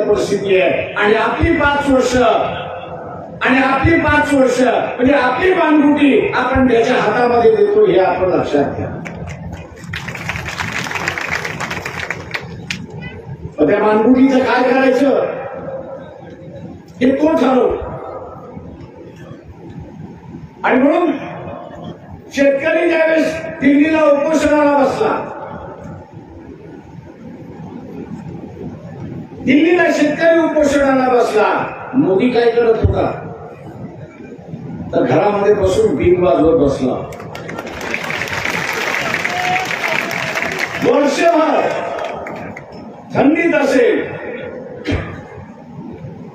परिस्थिती आहे. आणि आपली पाच वर्ष आणि आपली पाच वर्ष म्हणजे आपली पानगुटी आपण त्याच्या हातामध्ये देतो हे आपण लक्षात घ्या. त्या मानगुटीचं काय करायचं? हे तो ठरव आणि म्हणून शेतकरी ज्यावेळेस दिल्लीला उपोषणाला बसला दिल्लीला शेतकरी उपोषणाला बसला. मोदी काय करत होता? तर घरामध्ये बसून बिन वाजवत बसला. वर्षभर थंडीत असेल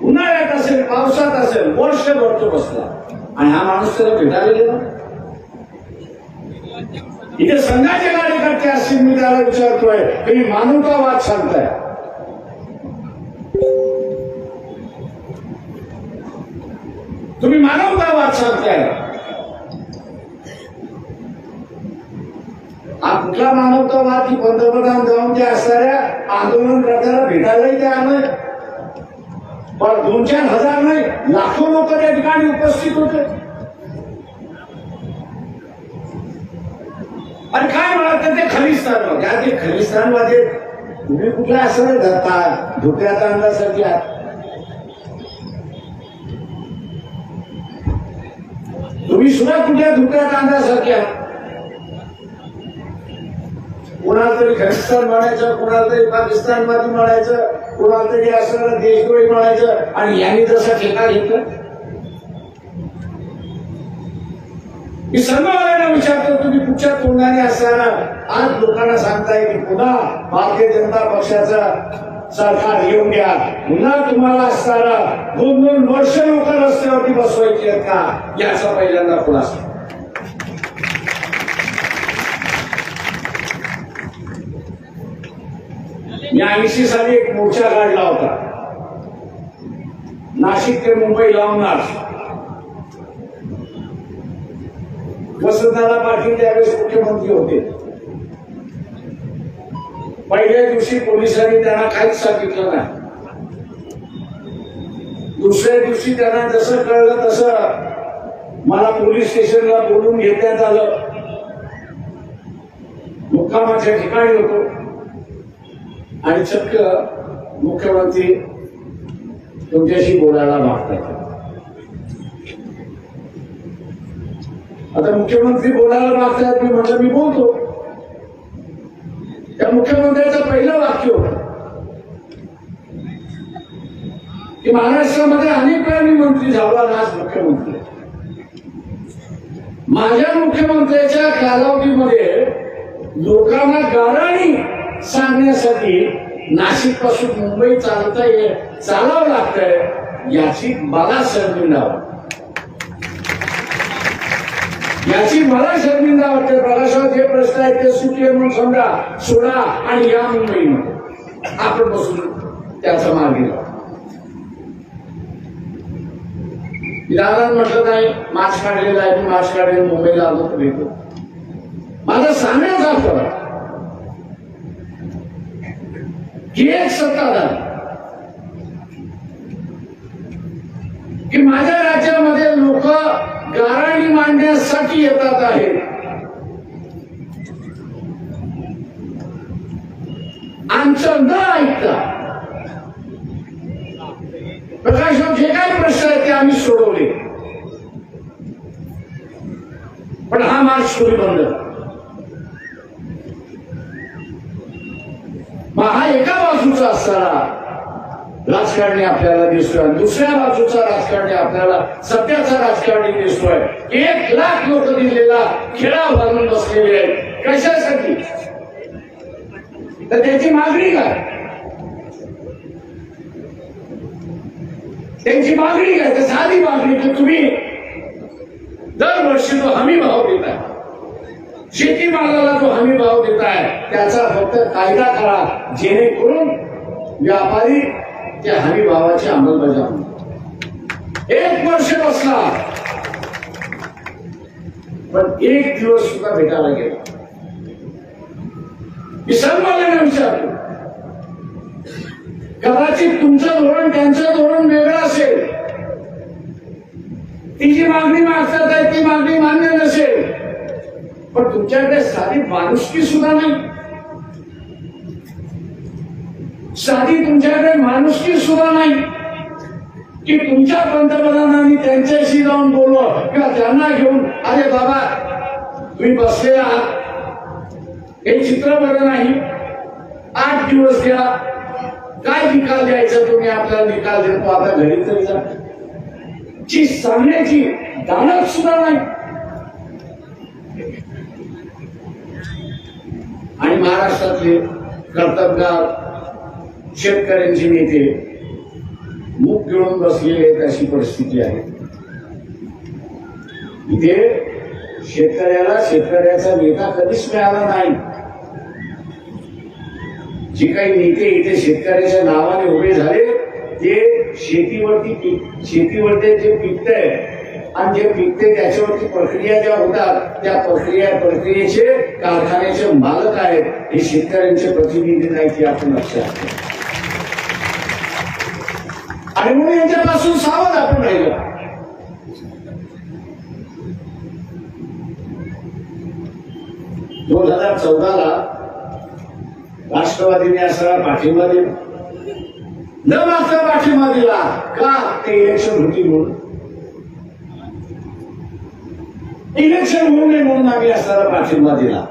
उन्हाळ्यात असेल पावसात असेल वर्षभर तो बसला. आणि हा माणूस त्याला भेटायला गेला. इथे संघाचे कार्यकर्ते असतील मी त्याला विचारतोय तुम्ही मानवतावाद सांगताय. तुम्ही मानवतावाद सांगताय हा कुठला मानवतावाद की पंतप्रधान जाऊन त्या असणाऱ्या आंदोलन करताना भेटायलाही त्या आलं पण दोन चार हजार नाही लाखो लोक त्या ठिकाणी उपस्थित होते. आणि काय म्हणत ते खलिस्तान त्या ते खलिस्तानमध्ये तुम्ही कुठला असं धरता? धोक्यात आणण्यासाठी आहात तुम्ही सुद्धा कुठल्या धुक्या कांद्यासारख्या कुणाला तरी खलिस्तान म्हणायचं कुणाला तरी पाकिस्तानमध्ये म्हणायचं कुणाला तरी असं देशद्रोही म्हणायचं आणि यांनी जसं ठेका घेतलं? मी सर्वांना विचारतो तुम्ही कुठच्या तोंडाने असताना आज लोकांना सांगताय की पुन्हा भारतीय जनता पक्षाचा सरकार येऊन द्या. पुन्हा तुम्हाला असताना दोन दोन वर्ष लोक रस्त्यावरती बसवायची आहेत का? याचा पहिल्यांदा खुलासा. मी ऐंशी साली एक मोर्चा काढला होता. नाशिक ते मुंबई लावणार. वसंतदादा पाटील त्यावेळेस मुख्यमंत्री होते. पहिल्या दिवशी पोलिसांनी त्यांना काहीच सांगितलं नाही. दुसऱ्या दिवशी त्यांना जसं कळलं तसं मला पोलीस स्टेशनला बोलून घेण्यात आलं. मुक्कामाच्या ठिकाणी होतो. आणि चक्क मुख्यमंत्री तुमच्याशी बोलायला मागतात. आता मुख्यमंत्री बोलायला मागतात मी म्हटलं मी बोलतो. त्या मुख्यमंत्र्याचं पहिलं वाक्य की महाराष्ट्रामध्ये अनेक वेळा मी मंत्री झालो आणि आज मुख्यमंत्री माझ्या मुख्यमंत्र्याच्या कालावधीमध्ये लोकांना गाराणी सांगण्यासाठी नाशिकपासून मुंबई चालता ये चालावं लागतंय याची मला शर्मिंदा वाटते याची मला शर्मिंदा वाटते. प्रकाशात जे प्रश्न आहेत ते सुटले म्हणून समजा सोडा आणि या मुंबईमध्ये. आपण बसून त्याचा मार्ग लावू. दादा म्हटलं नाही मार्च काढलेला आहे मी मार्च काढले मुंबईला आलो तर येतो माझा सांगण्याचा फरक ही एक सत्ताधार की माझ्या राज्यामध्ये लोक गाराणी मांडण्यासाठी येतात आहे. आमचं न ऐकता प्रकाश जे काही प्रश्न आहेत ते आम्ही सोडवले. पण हा मार्च सुरू बंद. मग हा एका बाजूचा असताना राजकारणी आपल्याला दिसतोय. दुसऱ्या बाजूचा राजकारणी आपल्याला सत्याचा राजकारणी दिसतोय. एक लाख लोक दिलेला खेळा भरून बसलेले आहेत कशासाठी? तर त्याची मागणी काय? त्यांची मागणी काय? तर साधी मागणी की तुम्ही दरवर्षी तो हमी भाव देताय शेतीमालाला जो हमी भाव देताय त्याचा फक्त कायदा करा. जेणेकरून व्यापारी ते हमी भावाची अंमलबजावणी. एक वर्ष बसला पण एक दिवस सुद्धा भेटायला गेला. मी सर्वांना विचारतो कदाचित तुमचं धोरण त्यांचं धोरण वेगळं असेल. ती जी मागणी मागतात आहे ती मागणी मान्य नसेल. पण तुमच्याकडे साधी माणुसकी सुद्धा नाही. साधी तुमच्याकडे माणुसकी सुद्धा नाही. की तुमच्या पंतप्रधानांनी त्यांच्याशी जाऊन बोललं किंवा त्यांना घेऊन अरे बाबा तुम्ही बसले आहात. हे चित्र बरं नाही. आठ दिवस द्या. काय निकाल द्यायचा तुम्ही? आपल्याला निकाल देतो. आता घरी तरी जा. ची सांगण्याची दानत सुद्धा नाही. आणि महाराष्ट्रातले कर्तबगार शेतकऱ्यांचे नेते मुख गिळून बसलेले आहेत अशी परिस्थिती आहे इथे शेतकऱ्याला शेतकऱ्याचा नेता कधीच मिळाला नाही जे काही नेते इथे शेतकऱ्याच्या नावाने उभे झाले ते शेतीवरती पीक शेतीवरती जे पिकतंय आणि जे पिकते त्याच्यावरती प्रक्रिया ज्या होतात त्या प्रक्रिया प्रक्रियेचे कारखान्याचे मालक आहेत हे शेतकऱ्यांचे प्रतिनिधी नाहीत हे आपण लक्षात घ्या. आणि म्हणून यांच्यापासून सावध आपण राहिलं. दोन हजार चौदाला राष्ट्रवादीने असा पाठिंबा दिला न मात्र पाठिंबा दिला का ते इलेक्शन होती म्हणून? इलेक्शन होऊ नये म्हणून आम्ही असणारा पाठिंबा दिला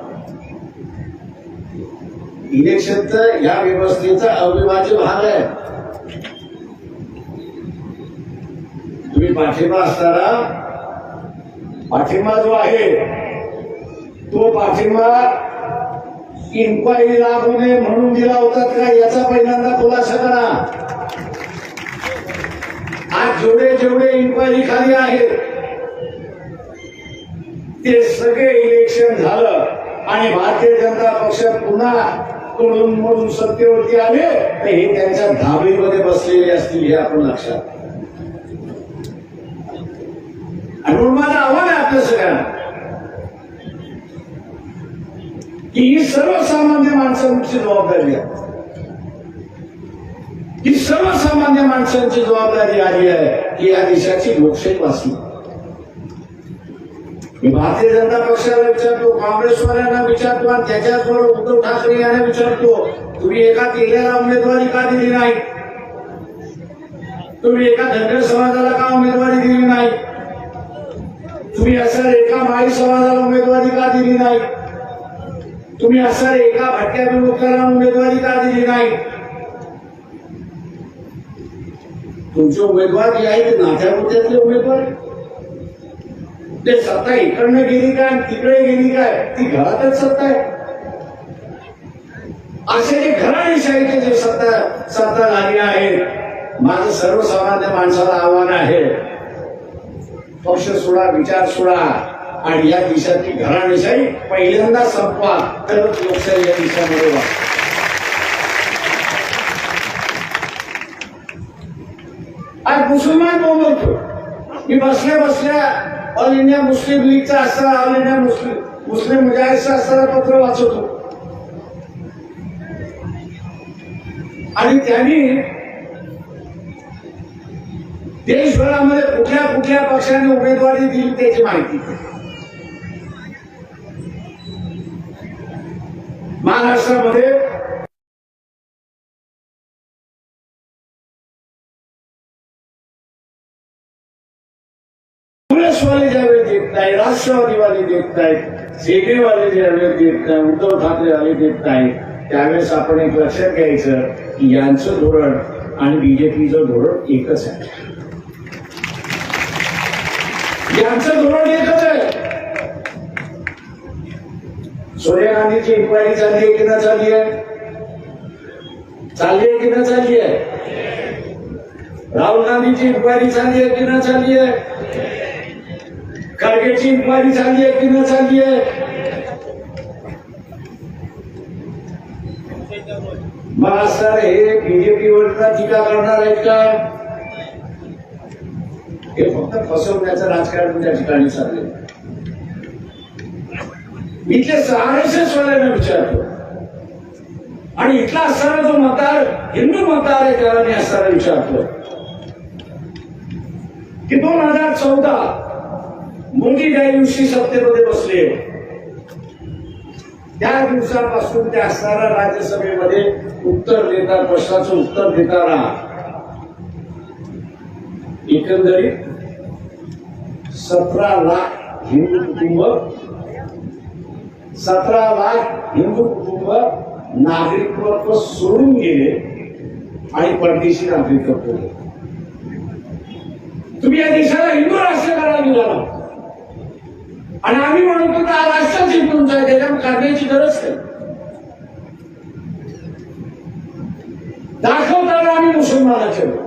इलेक्शन तर या व्यवस्थेचा अविभाज्य भाग आहे तुम्ही पाठिंबा असताना पाठिंबा जो आहे तो पाठिंबा इन्क्वायरी लागू नये म्हणून दिला होता का याचा पहिल्यांदा खुलासा करा. आज जेवढे जेवढे इन्क्वायरी खाली आहेत ते सगळे इलेक्शन झालं आणि भारतीय जनता पक्ष पुन्हा तोडून मोडून सत्तेवरती आले तर हे त्यांच्या धाबीमध्ये बसलेले असतील हे आपण लक्षात घ्या. आणि म्हणून माझं आव्हान आहे आपल्या सगळ्यांना. की ही सर्वसामान्य माणसांची जबाबदारी आहे ही सर्वसामान्य माणसांची जबाबदारी आली आहे की या देशाची लोकशाही वाचली. मी भारतीय जनता पक्षाला विचारतो काँग्रेसवाल्यांना विचारतो आणि त्याच्याचबरोबर उद्धव ठाकरे यांना विचारतो तुम्ही एका केलेला उमेदवारी का दिली नाही? तुम्ही एका धनगर समाजाला का उमेदवारी दिली नाही? तुम्ही असं एका माई समाजाला उमेदवारी का दिली नाही? तुम्ही असं एका भटक्या विमुक्ताला उमेदवारी का दिली नाही? तुमचे उमेदवार जे आहेत ते नात्या मोठ्यातले उमेदवार. ते सत्ता इकडनं गेली काय आणि तिकडे गेली काय? ती घरातच सत्ता आहे. असे जे घराणेशाहीचे जे सत्ता सत्ता झाली आहे माझं सर्वसामान्य माणसाला आव्हान आहे. पक्ष सोडा विचार सोडा. आणि या देशातली घराणेशाही पहिल्यांदा संपवा. तरच लोकशाही या देशामध्ये वा आज मुसलमान बोलतो मी बसल्या बसल्या ऑल इंडिया मुस्लिम लीगचा असताना ऑल इंडिया मुस्लिम मुस्लिम मुजाहिदचं असताना पत्र वाचवतो. आणि त्यांनी देशभरामध्ये कुठल्या कुठल्या पक्षाने उमेदवारी दिली त्याची माहिती? महाराष्ट्रामध्ये काँग्रेसवाले ज्यावेळेस देत नाही राष्ट्रवादीवाले देत नाहीत सेनेवाले ज्यावेळेस देत नाही उद्धव ठाकरेवाले देत नाही त्यावेळेस आपण एक लक्षात घ्यायचं की यांचं धोरण आणि बीजेपीचं धोरण एकच आहे. यांचं धोरण एकच आहे. सोनिया गांधीची इन्क्वायरी चालली आहे की नाही चालली आहे? चालली आहे की नाही चालली आहे? राहुल गांधीची इन्क्वायरी चालली आहे की नाही चालली आहे? खडगेची इन्क्वायरी चालली आहे की नाही चालली आहे? मग असणार हे बीजेपीवर टीका करणार आहेत का? हे फक्त फसवण्याचं राजकारण त्या ठिकाणी चाललंय. मी ते आर वाल्यांना विचारतो. आणि इथला असणारा जो मतदार हिंदू मतदार आहे त्याला मी असणारा विचारतो. की दोन हजार चौदा मुलगी ज्या दिवशी सत्तेमध्ये बसले त्या दिवसापासून ते असणारा राज्यसभेमध्ये उत्तर देतात प्रश्नाचं उत्तर देताना एकंदरीत सतरा लाख हिंदू कुटुंब सतरा लाख हिंदू कुटुंब नागरिकत्व सोडून गेले आणि परदेशी नागरिकत्व तुम्ही या देशाला हिंदू राष्ट्र करायला निघाला. आणि आम्ही म्हणतो तर हा राष्ट्र जिंकून जाय त्याच्यावर काढण्याची गरज नाही. दाखवताना आम्ही मुसलमानाचे लोक.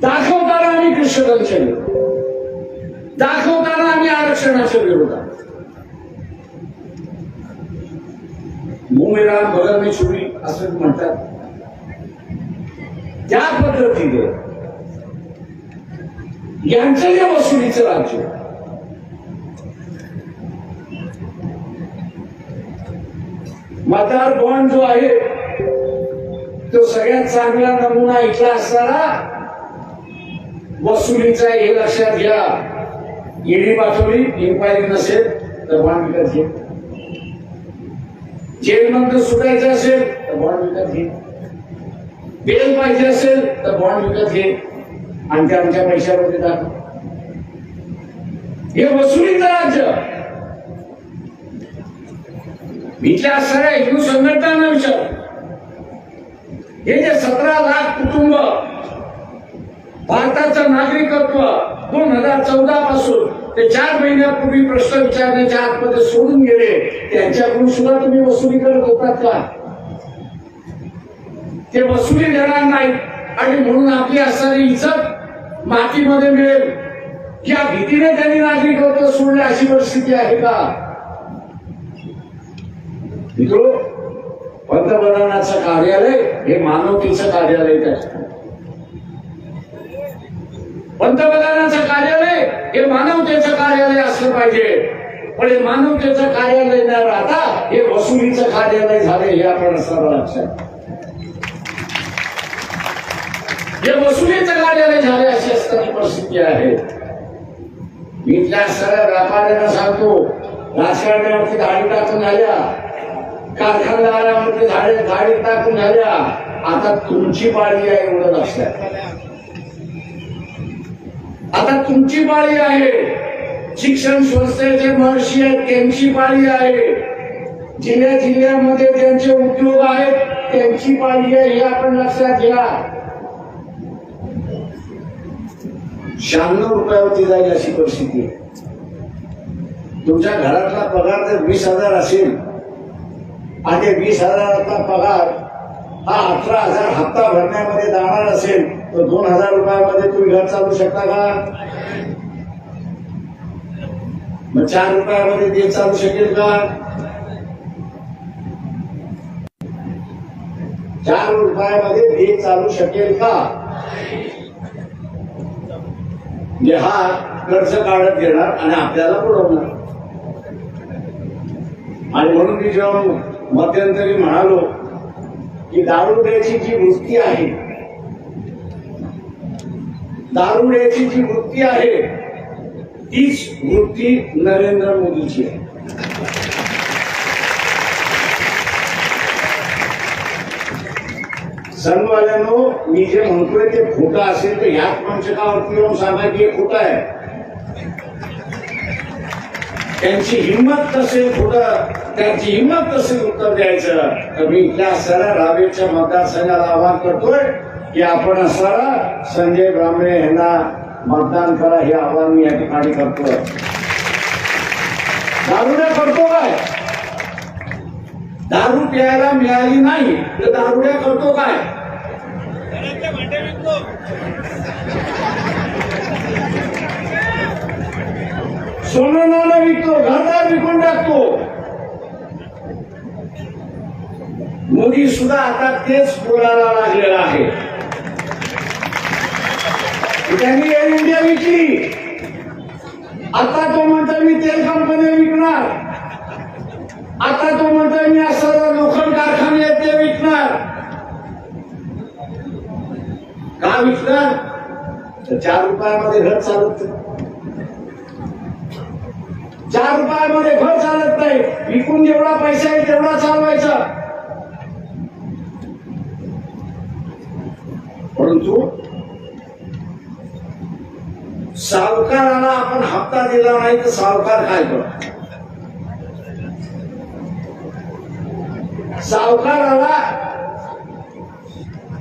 दाखवताना आम्ही ख्रिश्चनांचे लोक. दाखवताना आम्ही आरक्षणाच्या विरोधात मुंबईला बगल में चोरी असं म्हणतात त्या पद्धतीने यांचं जे वसुलीचं राज्य मतदार बॉन्ड जो आहे तो सगळ्यात चांगला नमुना इथला असणारा वसुलीचा हे लक्षात घ्या. ईडी पाठवली इन्क्वायरी नसेल तर बॉन्ड विकत घे. जेलमधून सुटायचं असेल तर बॉन्ड विकत घे. बेल पाहिजे असेल तर बॉन्ड विकत घे. आणि त्या आमच्या पैशामध्ये दाखव हे वसुलीचं राज्य. इथल्या असणाऱ्या हिंदू संघटनांना विचार हे जे सतरा लाख कुटुंब भारताचं नागरिकत्व दोन हजार चौदा पासून ते चार महिन्यापूर्वी प्रश्न विचारण्याच्या आतमध्ये सोडून गेले. त्यांच्याकडून सुद्धा तुम्ही वसुली करत होतात का? ते वसुली देणार नाही आणि म्हणून आपली असणारी इज्जत मातीमध्ये मिळेल. या भीतीने त्यांनी नागरिकत्व सोडले अशी परिस्थिती आहे का? मित्र पंतप्रधानाचं कार्यालय हे मानवतेचं कार्यालय त्या पंतप्रधानांचं कार्यालय हे मानवतेचं कार्यालय असलं पाहिजे. पण हे मानवतेचं कार्यालय न राहता हे वसुलीचं कार्यालय झाले हे आपण असणारा लक्षात हे वसुलीचं कार्यालय झाले अशी असताना परिस्थिती आहे. मी इथल्या सगळ्या व्यापाऱ्यांना सांगतो राजकारण्यावरती धाडी टाकून आल्या कारखानदारावरती झाडे धाडी टाकून झाल्या आता तुमची पाळी आहे एवढं लक्षात. आता तुमची पाळी आहे. शिक्षण संस्थेचे महर्षी आहेत त्यांची पाळी आहे. जिल्ह्या जिल्ह्यामध्ये ज्यांचे उद्योग आहेत त्यांची पाळी आहे हे आपण लक्षात घ्या. शहाण्णव रुपयावरती जाईल अशी परिस्थिती आहे. तुमच्या घरातला पगार जर वीस हजार असेल आणि वीस हजारातला पगार हा अठरा हजार हप्ता भरण्यामध्ये जाणार असेल तर दोन हजार रुपयामध्ये तुम्ही घर चालू शकता का? मग चार रुपयामध्ये ते चालू शकेल का? चार रुपयामध्ये ते चालू शकेल का? म्हणजे हा कर्ज काढत घेणार आणि आपल्याला पुरवणार. आणि म्हणून मी जेव्हा मध्यंतरी म्हणालो की दारुड्याची जी वृत्ती आहे दारुड्याची जी वृत्ती आहे तीच वृत्ती नरेंद्र मोदीची आहे. सणवाल्यानो मी जे म्हणतोय ते खोटं असेल तर ह्याच मंचकावरती येऊन सांगा की हे खोटं आहे. त्यांची हिंमत नसेल खोटं त्यांची हिंमत नसेल उत्तर द्यायचं तर मी त्या सर रावेच्या मतदारसंघाला आवाहन करतोय की आपण असणारा संजय ब्राह्मणे यांना मतदान करा हे आव्हान मी या ठिकाणी करतोय. दारुड्या करतो काय? दारू प्यायला मिळाली नाही तर दारुड्या करतो काय? सोनं नाणं विकतो घरदार विकून टाकतो. मोदी सुद्धा आता तेच बोलायला लागलेला आहे. त्यांनी एअर इंडिया विकली. आता तो म्हणतोय मी तेल कंपन्या विकणार. आता तो म्हणतोय मी असं लोखंड कारखाने आहेत ते विकणार. का विकणार? तर चार रुपयामध्ये घर चालत चार रुपयामध्ये घर चालत नाही. विकून जेवढा पैसा येईल तेवढा चालवायचा. परंतु सावकाराला आपण हप्ता दिला नाही तर सावकार काय करतो सावकाराला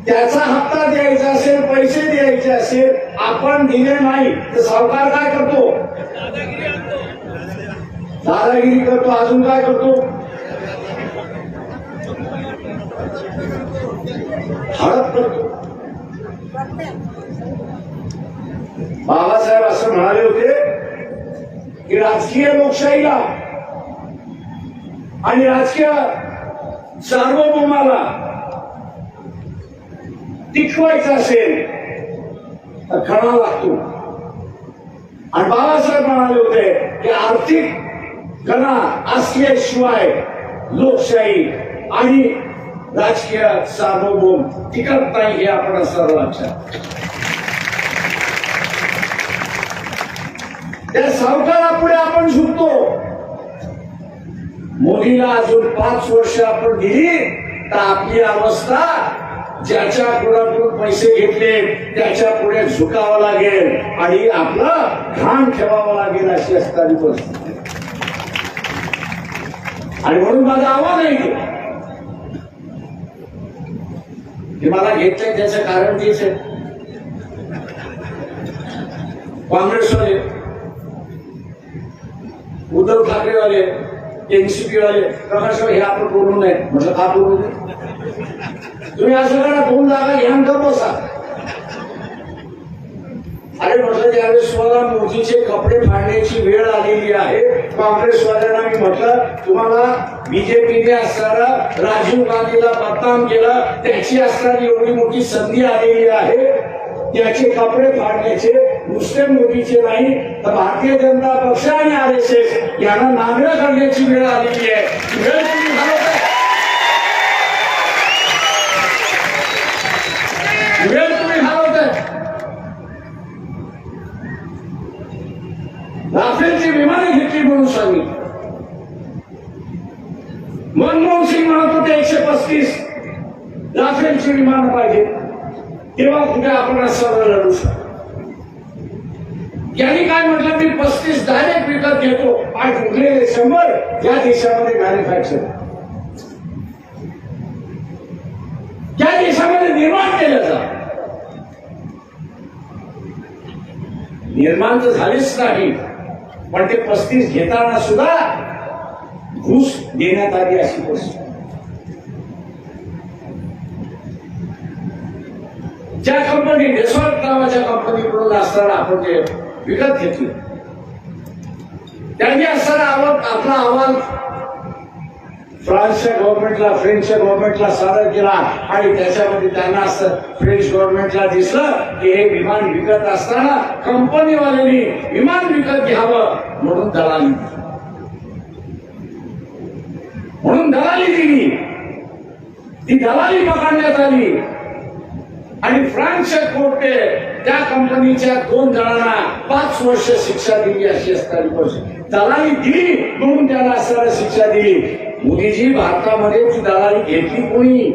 त्याचा हप्ता द्यायचा असेल पैसे द्यायचे असेल आपण दिले नाही तर सावकार काय करतो? दादागिरी करतो अजून काय करतो? हडप करतो. बाबासाहेब असं म्हणाले होते की राजकीय लोकशाहीला आणि राजकीय सार्वभौमाला टिकवायचं असेल तर खणा लागतो. आणि बाबासाहेब म्हणाले होते की आर्थिक कणा असल्याशिवाय लोकशाही आणि राजकीय सार्वभौम टिकत नाही हे आपण सर्व लक्षात त्या सावकारापुढे आपण झुकतो. मोदीला अजून पाच वर्ष आपण दिली तर आपली अवस्था ज्याच्या कुणाकडून पैसे घेतले त्याच्या पुढे झुकावं लागेल आणि आपलं घाण ठेवावं लागेल अशी असणारी परिस्थिती. आणि म्हणून माझं आव्हान आहे हे मला घेतलंय त्याचं कारण तेच आहे. काँग्रेसवाले उद्धव ठाकरेवाले एनसीपीवाले वाले प्रकाश हे आपण बोलू नये. म्हटलं का बोलू नये? तुम्ही असं करा दोन जागा घ्या आणि बसा अरे म्हटलं त्यावेळेस तुम्हाला मोदीचे कपडे फाडण्याची वेळ आलेली आहे. काँग्रेसवाल्यांना मी म्हटलं तुम्हाला बीजेपीने असणारा राजीव गांधीला बदनाम केला त्याची असणारी एवढी मोठी संधी आलेली आहे. त्याचे कपडे फाडण्याचे मुस्लिम मोदीचे नाही तर भारतीय जनता पक्ष आणि आर एस एस यांना नांगरं करण्याची वेळ आलेली आहे. वेळ तुम्ही वेळ तुम्ही घालवताय राफेलची विमाने घेतली म्हणून सांगितलं मनमोहन सिंग म्हणत होते एकशे पस्तीस राफेलची विमानं पाहिजे. तेव्हा कुठे आपण असं लढू शकतो? यांनी काय म्हटलं? मी पस्तीस डायरेक्ट विकत घेतो. आणि उरलेले शंभर? या देशामध्ये मॅन्युफॅक्चर त्या देशामध्ये निर्माण केलं जात निर्माण तर झालेच नाही. पण ते पस्तीस घेताना सुद्धा घूस देण्यात आली अशी गोष्ट. ज्या कंपनी डेसॉल्ट नावाच्या कंपनीकडून असताना आपण ते विकत घेतले. त्यांनी असताना आवाज आपला अहवाल फ्रान्सच्या गव्हर्नमेंटला फ्रेंचच्या गव्हर्नमेंटला सादर केला आणि त्याच्यामध्ये त्यांना असं फ्रेंच गव्हर्नमेंटला दिसलं की हे विमान विकत असताना कंपनीवाल्यांनी विमान विकत घ्यावं म्हणून दलाली. म्हणून दलाली दिली ती दलाली पकडण्यात आली. आणि फ्रान्सच्या कोर्टे त्या कंपनीच्या दोन जणांना पाच वर्ष शिक्षा दिली अशी असणारी दलाली दिली म्हणून त्याला असणारी शिक्षा दिली. मोदीजी भारतामध्ये ती दलाली घेतली कोणी?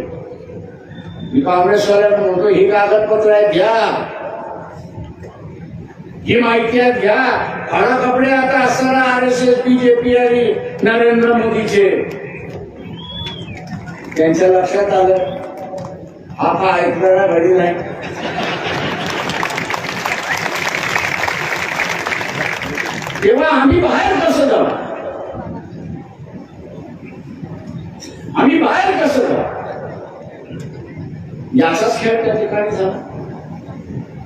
मी काँग्रेसवाल्यांना म्हणतो ही कागदपत्र आहेत घ्या. ही माहिती आहेत घ्या. फाडा कपडे आता असणारा आर एस एस बीजेपी आणि नरेंद्र मोदीचे. त्यांच्या लक्षात आलं? आता ऐकणारा घडी नाही. तेव्हा आम्ही बाहेर कसं जाऊ? आम्ही बाहेर कसं जाऊ? याचाच खेळ त्या ठिकाणी झाला.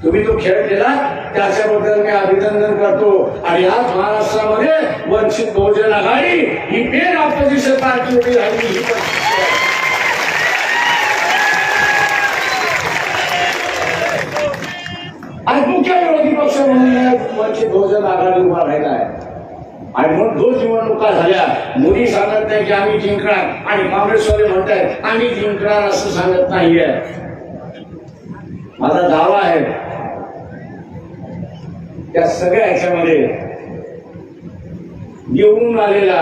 तुम्ही तो खेळ केला त्याच्याबद्दल मी अभिनंदन करतो. आणि आज महाराष्ट्रामध्ये वंचित बहुजन आघाडी ही मेन ऑपोजिशन पार्टी उभी राहिली ही पण सत्य आहे. आणि मुख्य विरोधी पक्ष म्हणून या वंचित बहुजन आघाडी उभा राहिला आहे. आणि म्हणून दोन निवडणुका झाल्या. मोदी सांगत नाही की आम्ही जिंकणार. आणि काँग्रेसवाले म्हणतायत आम्ही जिंकणार असं सांगत नाहीये. माझा दावा आहे त्या सगळ्या ह्याच्यामध्ये निवडून आलेला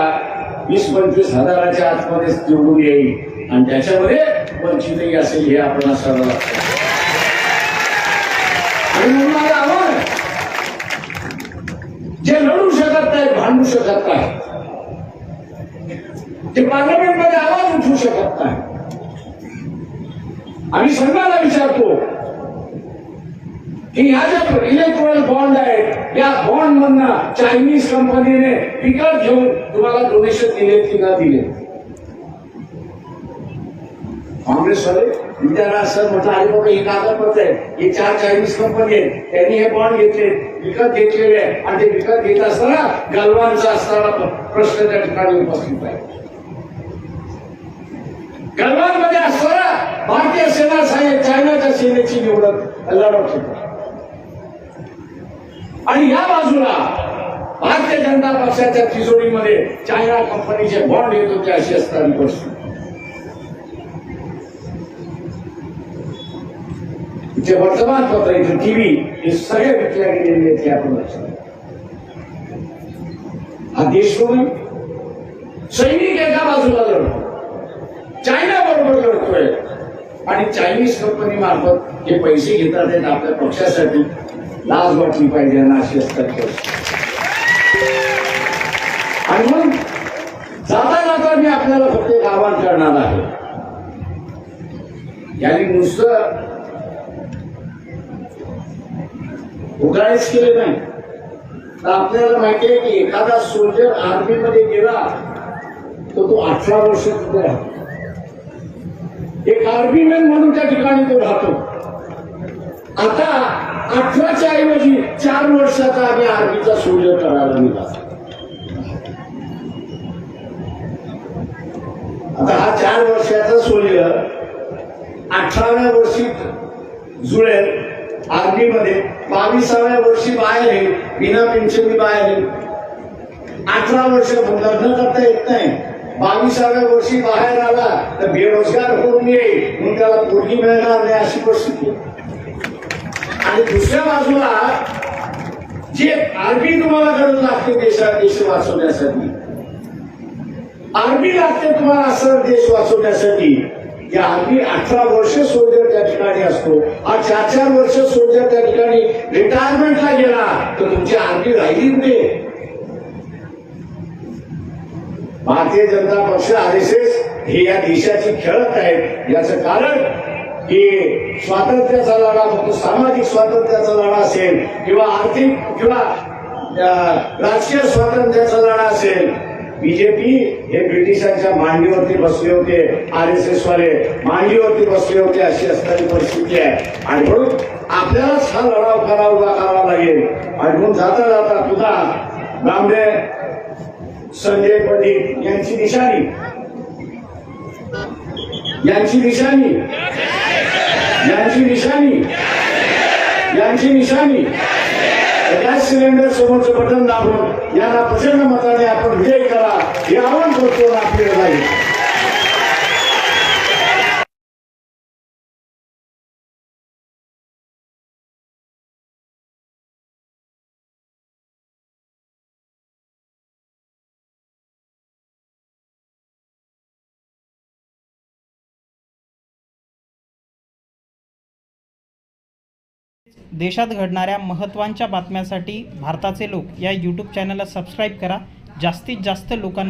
वीस पंचवीस हजाराच्या आतमध्येच निवडून येईल. आणि त्याच्यामध्ये वंचितही असेल हे आपण असावं लागतं आणि म्हणून माझं आव्हान आहे, जे लढू शकत शकत नाही. ते पार्लमेंटमध्ये आवाज उठवू शकत नाही. आम्ही संघाला विचारतो की ह्या ज्या इलेक्ट्रॉनिक बॉन्ड आहेत या बॉन्ड मधनं चायनीज कंपनीने विकत घेऊन तुम्हाला डोनेशन दिले की ना दिले काँग्रेसवाले विद्यारा असं म्हटलं अरे बाबा हे कागदपत्र आहे हे चार चायनीज कंपनी आहेत. त्यांनी हे बॉन्ड घेतले विकत घेतलेले आहे आणि ते विकत घेत असताना गलवानचा असताना प्रश्न त्या ठिकाणी उपस्थित आहे. गलवानमध्ये असताना भारतीय सेना साहेब चायनाच्या सेनेची निवडत लढवत होता. आणि या बाजूला भारतीय जनता पक्षाच्या तिजोरीमध्ये चायना कंपनीचे बॉन्ड येत होते अशी असताना परिस्थिती. जे वर्तमानपत्र इथे टीव्ही हे सगळे विकल्या गेलेले आहेत हे आपण लक्षात हा देश म्हणून सैनिक एका बाजूला लढतो चायना बरोबर लढतोय. आणि चायनीज कंपनी मार्फत जे पैसे घेतात आहेत आपल्या पक्षासाठी लाज वाटली पाहिजे ना अशी असतात आणि म्हणून जाता जाता मी आपल्याला फक्त एक आवाहन करणार आहे. यांनी नुसतं उगाळीच केले नाही. तर आपल्याला माहिती आहे की एखादा सोल्जर आर्मी मध्ये गेला तर तो अठरा वर्ष तिथे राहतो. एक आर्मीमॅन म्हणून त्या ठिकाणी तो राहतो. आता अठराच्या ऐवजी चार वर्षाचा आम्ही आर्मीचा सोल्जर करायला निघाला. आता हा चार वर्षाचा सोल्जर अठराव्या वर्षी जुळेल. आर्मीमध्ये. बावीसाव्या वर्षी बाहेर येईल. बिना बाहेर अठरा वर्ष लग्न करता येत नाही. बावीसाव्या वर्षी बाहेर आला तर बेरोजगार होऊन येईल. म्हणून त्याला पोरगी मिळणार नाही अशी परिस्थिती. आणि दुसऱ्या बाजूला जे आर्मी तुम्हाला गरज लागते देशा देश वाचवण्यासाठी आर्मी लागते तुम्हाला असं देश वाचवण्यासाठी या आम्ही अठरा वर्ष सोल्जर त्या ठिकाणी असतो. हा चार चार वर्ष सोल्जर त्या ठिकाणी रिटायरमेंटला गेला तर तुमची आर्मी राहिली नाही. भारतीय जनता पक्ष आर एस एस हे या देशाची खेळत आहेत. याचं कारण की स्वातंत्र्याचा लढा फक्त सामाजिक स्वातंत्र्याचा लढा असेल किंवा आर्थिक किंवा राजकीय स्वातंत्र्याचा लढा असेल बीजेपी हे ब्रिटिशांच्या मांडीवरती बसले होते आर एस एस वाले मांडीवरती बसले होते अशी असणारी परिस्थिती आहे. आणि म्हणून आपल्यालाच हा लढाव करा उभा करावा लागेल. आणि म्हणून जाता जाता तुझा रामडे संजय पंडित यांची निशाणी. यांची निशाणी. यांची निशाणी. यांची निशाणी. गॅस सिलेंडर समोरचं बटन दाबून यांना प्रचंड मताने आपण विजय करा हे आवाहन करतो आपल्याला लागेल देशात घडणाऱ्या महत्त्वांच्या बातम्यांसाठी भारताचे लोक या यूट्यूब चॅनलला सबस्क्राईब करा. जास्तीत जास्त लोकां